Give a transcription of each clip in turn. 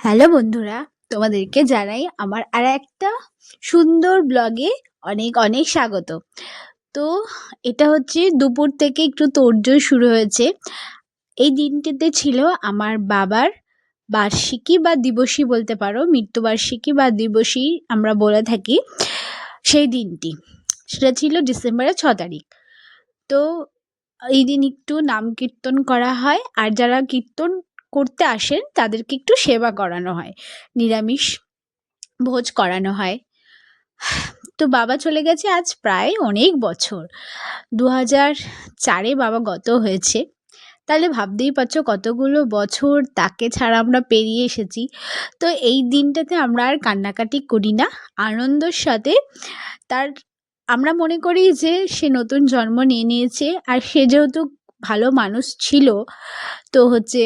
Hello বন্ধুরা, তোমাদেরকে জানাই আমার আর একটা সুন্দর ব্লগে অনেক অনেক স্বাগত। তো এটা হচ্ছে দুপুর থেকে একটু তোড়জোড় শুরু হয়েছে। এই দিনটিতে ছিল আমার বাবার বার্ষিকী বা দিবসী বলতে পারো, মৃত্যুবার্ষিকী বা দিবসী আমরা বলে থাকি সেই দিনটি। সেটা ছিল ডিসেম্বরের ছ তারিখ। তো এই দিন একটু নাম কীর্তন করা হয়, আর যারা কীর্তন করতে আসেন, তাদেরকে একটু সেবা করানো হয়, নিরামিষ ভোজ করানো হয়। তো বাবা চলে গেছে আজ প্রায় অনেক বছর। দু হাজার চারে বাবা গত হয়েছে। তাহলে ভাবতেই পারছ কতগুলো বছর তাকে ছাড়া আমরা পেরিয়ে এসেছি। তো এই দিনটাতে আমরা আর কান্নাকাটি করি না। আনন্দর সাথে তার, আমরা মনে করি যে সে নতুন জন্ম নিয়ে নিয়েছে আর সে যেহেতু ভালো মানুষ ছিল, তো হচ্ছে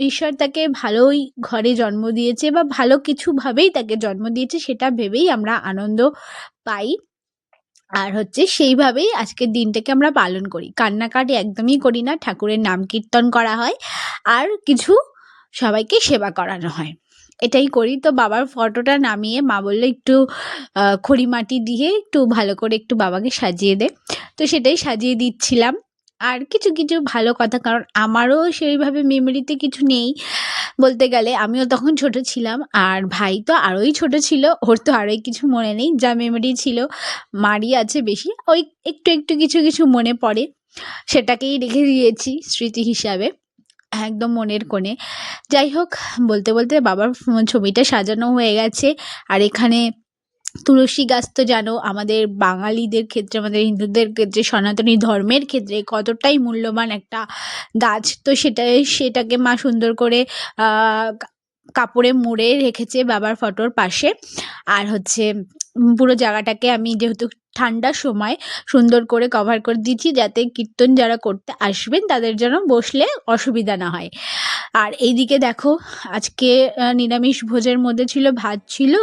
ঈশ্বর তাকে ভালোই ঘরে জন্ম দিয়েছে বা ভালো কিছুভাবেই তাকে জন্ম দিয়েছে সেটা ভেবেই আমরা আনন্দ পাই। আর হচ্ছে সেইভাবেই আজকের দিনটাকে আমরা পালন করি। কান্নাকাটি একদমই করি না, ঠাকুরের নাম কীর্তন করা হয় আর কিছু সবাইকে সেবা করানো হয়। এটাই করি। তো বাবার ফটোটা নামিয়ে মা বলল, একটু খড়ি মাটি দিয়ে একটু ভালো করে একটু বাবাকে সাজিয়ে দে। তো সেটাই সাজিয়ে দিচ্ছিলাম। আর কিছু কিছু ভালো কথা, কারণ আমারও সেইভাবে মেমোরিতে কিছু নেই। বলতে গেলে আমিও তখন ছোট ছিলাম, আর ভাই তো আরোই ছোট ছিল, ওর তো আরোই কিছু মনে নেই, যা মেমোরি ছিল। মারই আছে বেশি, ওই একটু একটু কিছু কিছু মনে পড়ে, সেটাকেই রেখে দিয়েছি স্মৃতি হিসাবে, একদম মনের কোণে। যাই হোক, বলতে বলতে বাবার ছবিটা সাজানো হয়ে গেছে, আর এখানে তুলসী গাছ তো জানো, আমাদের বাঙালিদের ক্ষেত্রে, আমাদের হিন্দুদের ক্ষেত্রে, সনাতনী ধর্মের ক্ষেত্রে কতটাই মূল্যবান একটা গাছ। তো সেটা সেটাকে মা সুন্দর করে কাপড়ে মুড়ে রেখেছে বাবার ফটোর পাশে। আর হচ্ছে, পুরো জায়গাটাকে আমি যেহেতু ঠান্ডার সময় সুন্দর করে কভার করে দিচ্ছি যাতে কীর্তন যারা করতে আসবেন তাদের যেন বসলে অসুবিধা না হয়। আর এইদিকে দেখো, আজকে নিরামিষ ভোজের মধ্যে ছিল ভাত ছিল,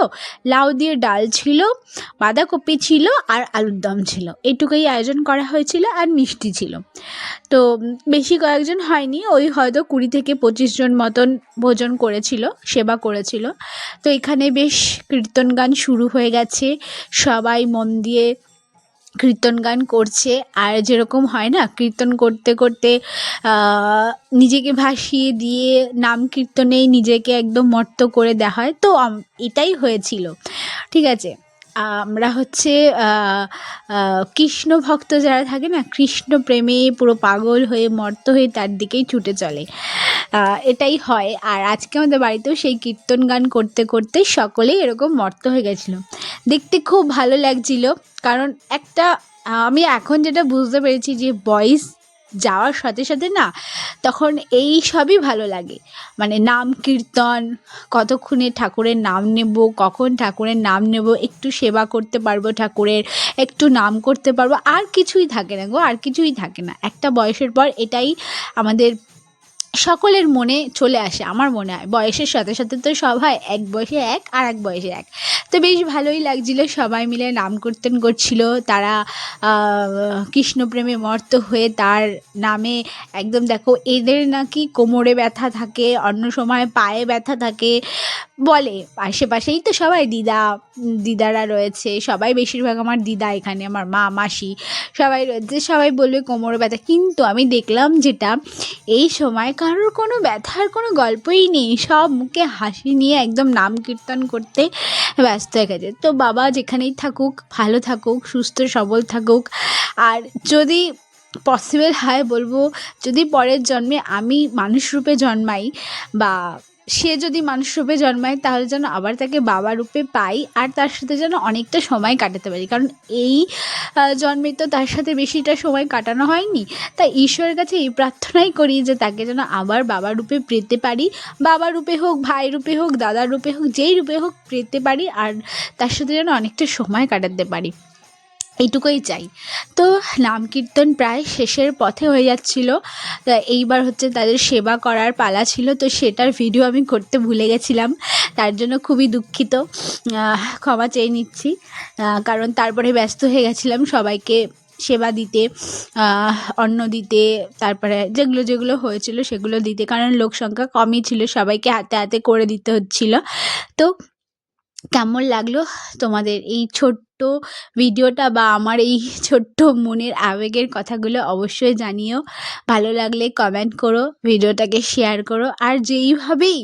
লাউ দিয়ে ডাল ছিল, বাঁধাকপি ছিল আর আলুর দম ছিল। এইটুকুই আয়োজন করা হয়েছিল আর মিষ্টি ছিল। তো বেশি কয়েকজন হয়নি, ওই হয়তো কুড়ি থেকে পঁচিশ জন মতন ভোজন করেছিল, সেবা করেছিল। তো এখানে বেশ কীর্তন গান শুরু হয়ে গেছে। সবাই মন দিয়ে কীর্তন গান করছে। আর যেরকম হয় না, কীর্তন করতে করতে নিজেকে ভাসিয়ে দিয়ে নাম কীর্তনেই নিজেকে একদম মর্ত করে দেওয়া হয়। তো এটাই হয়েছিল। ঠিক আছে? আমরা হচ্ছে কৃষ্ণ ভক্ত যারা থাকে না, কৃষ্ণ প্রেমে পুরো পাগল হয়ে, মর্ত হয়ে তার দিকেই ছুটে চলে। এটাই হয়। আর আজকে আমাদের বাড়িতেও সেই কীর্তন গান করতে করতে সকলেই এরকম মর্ত হয়ে গেছিল। দেখতে খুব ভালো লাগছিল। কারণ একটা, আমি এখন যেটা বুঝতে পেরেছি যে বয়স যাওয়ার সাথে সাথে না তখন এই সবই ভালো লাগে। মানে নাম কীর্তন, কতক্ষণে ঠাকুরের নাম নেব, কখন ঠাকুরের নাম নেব, একটু সেবা করতে পারব ঠাকুরের, একটু নাম করতে পারব, আর কিছুই থাকে না গো, আর কিছুই থাকে না। একটা বয়সের পর এটাই আমাদের সকলের মনে চলে আসে, আমার মনে হয়। বয়সের সাথে সাথে তো সব হয়, এক বয়সে এক আর এক বয়সে এক। তো বেশ ভালোই লাগছিল, সবাই মিলে নাম কীর্তন করছিল। তারা কৃষ্ণপ্রেমে মর্ত হয়ে তার নামে একদম দেখো, এদের নাকি কোমরে ব্যথা থাকে, অন্য সময় পায়ে ব্যথা থাকে। বলে আশেপাশেই তো সবাই দিদা, দিদারা রয়েছে, সবাই বেশিরভাগ আমার দিদা এখানে, আমার মা, মাসি, সবাই রয়েছে, সবাই বলবে কোমরে ব্যথা। কিন্তু আমি দেখলাম যেটা, এই সময় কারোর কোনো ব্যথার কোনো গল্পই নেই, সব মুখে হাসি নিয়ে একদম নাম কীর্তন করতে ব্যস্ত হয়ে গেছে। তো বাবা যেখানেই থাকুক, ভালো থাকুক, সুস্থ, সবল থাকুক। আর যদি পসিবল হয় বলব, যদি পরের জন্মে আমি মানুষ রূপে জন্মাই বা সে যদি মানুষ রূপে জন্মায়, তাহলে যেন আবার তাকে বাবা রূপে পাই আর তার সাথে যেন অনেকটা সময় কাটাতে পারি। কারণ এই জন্মে তো তার সাথে বেশিটা সময় কাটানো হয়নি। তাই ঈশ্বরের কাছে এই প্রার্থনাই করি যে তাকে যেন আবার বাবা রূপে পেতে পারি। বাবা রূপে হোক, ভাই রূপে হোক দাদার রূপে হোক, যেই রূপে হোক পেতে পারি আর তার সাথে যেন অনেকটা সময় কাটাতে পারি। এইটুকুই চাই। তো নাম কীর্তন প্রায় শেষের পথে হয়ে যাচ্ছিল। এইবার হচ্ছে তাদের সেবা করার পালা ছিল। তো সেটার ভিডিও আমি করতে ভুলে গেছিলাম। তার জন্য খুবই দুঃখিত। ক্ষমা চেয়ে নিচ্ছি। কারণ তারপরে ব্যস্ত হয়ে গেছিলাম সবাইকে সেবা দিতে অন্ন দিতে, তারপরে যেগুলো যেগুলো হয়েছিল সেগুলো দিতে। কারণ লোক সংখ্যা কমই ছিল। সবাইকে হাতে হাতে করে দিতে হচ্ছিল। তো কেমন লাগল তোমাদের এই ছোট্ট ভিডিওটা বা আমার এই ছোট্ট মনের আবেগের কথাগুলো অবশ্যই জানিও। ভালো লাগলে কমেন্ট করো, ভিডিওটাকে শেয়ার করো। আর যেইভাবেই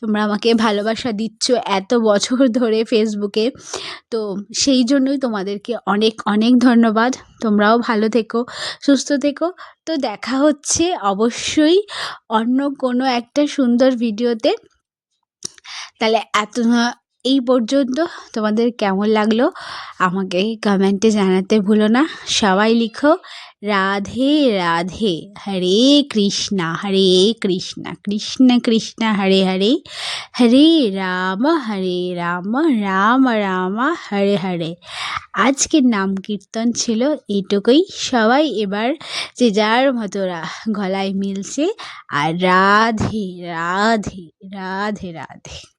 তোমরা আমাকে ভালোবাসা দিচ্ছ এত বছর ধরে ফেসবুকে তো সেই জন্যই তোমাদেরকে অনেক অনেক ধন্যবাদ। তোমরাও ভালো থেকো, সুস্থ থেকো। তো দেখা হচ্ছে অবশ্যই অন্য কোনো একটা সুন্দর ভিডিওতে। তাহলে এত এই পর্যন্ত। তোমাদের কেমন লাগল? আমাকে কমেন্টে জানাতে ভুলো না। সবাই লিখো, রাধে রাধে, হরে কৃষ্ণা হরে কৃষ্ণা, কৃষ্ণ কৃষ্ণ, হরে হরে হরে রাম হরে রাম রাম রাম, হরে হরে। আজকের নাম কীর্তন ছিল এইটুকুই সবাই এবার যে যার মতো গলায় মিলছে। আর রাধে রাধে রাধে রাধে।